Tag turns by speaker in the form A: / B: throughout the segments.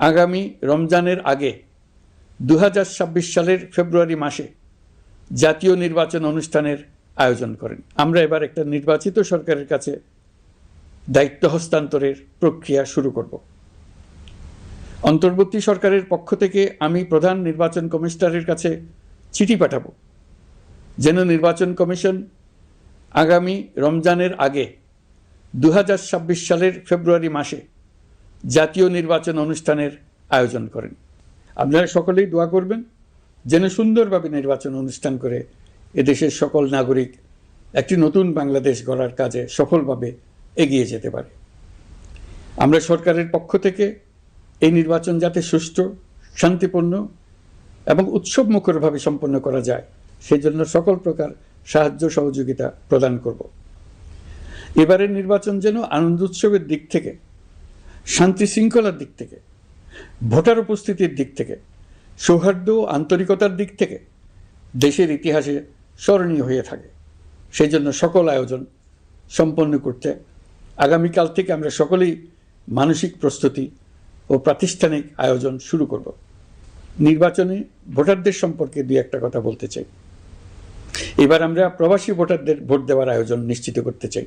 A: আগামী রমজানের আগে দু হাজার ছাব্বিশ সালের ফেব্রুয়ারি মাসে জাতীয় নির্বাচন অনুষ্ঠানের আয়োজন করেন। আমরা এবার একটা নির্বাচিত সরকারের কাছে দায়িত্ব হস্তান্তরের প্রক্রিয়া শুরু করব। অন্তর্বর্তী সরকারের পক্ষ থেকে আমি প্রধান নির্বাচন কমিশনারের কাছে চিঠি পাঠাব, যেন নির্বাচন কমিশন আগামী রমজানের আগে দু হাজার ছাব্বিশ সালের ফেব্রুয়ারি মাসে জাতীয় নির্বাচন অনুষ্ঠানের আয়োজন করেন। আপনারা সকলেই দোয়া করবেন যেন সুন্দরভাবে নির্বাচন অনুষ্ঠান করে এদেশের সকল নাগরিক একটি নতুন বাংলাদেশ গড়ার কাজে সফলভাবে এগিয়ে যেতে পারে। আমরা সরকারের পক্ষ থেকে এই নির্বাচন যাতে সুষ্ঠু, শান্তিপূর্ণ এবং উৎসব মুখরভাবে সম্পন্ন করা যায় সেই জন্য সকল প্রকার সাহায্য সহযোগিতা প্রদান করব। এবারের নির্বাচন যেন আনন্দ উৎসবের দিক থেকে শান্তি শৃঙ্খলার দিক থেকে, ভোটার উপস্থিতির দিক থেকে, সৌহার্দ্য আন্তরিকতার দিক থেকে দেশের ইতিহাসে স্মরণীয় হয়ে থাকে। সেই জন্য সকল আয়োজন সম্পন্ন করতে আগামীকাল থেকে আমরা সকলেই মানসিক প্রস্তুতি ও প্রাতিষ্ঠানিক আয়োজন শুরু করব। নির্বাচনে ভোটারদের সম্পর্কে দুই একটা কথা বলতে চাই। এবার আমরা প্রবাসী ভোটারদের ভোট দেওয়ার আয়োজন নিশ্চিত করতে চাই।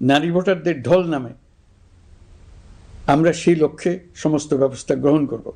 A: নারী ভোটারদের ঢল নামে আমরা সেই লক্ষ্যে সমস্ত ব্যবস্থা গ্রহণ করব।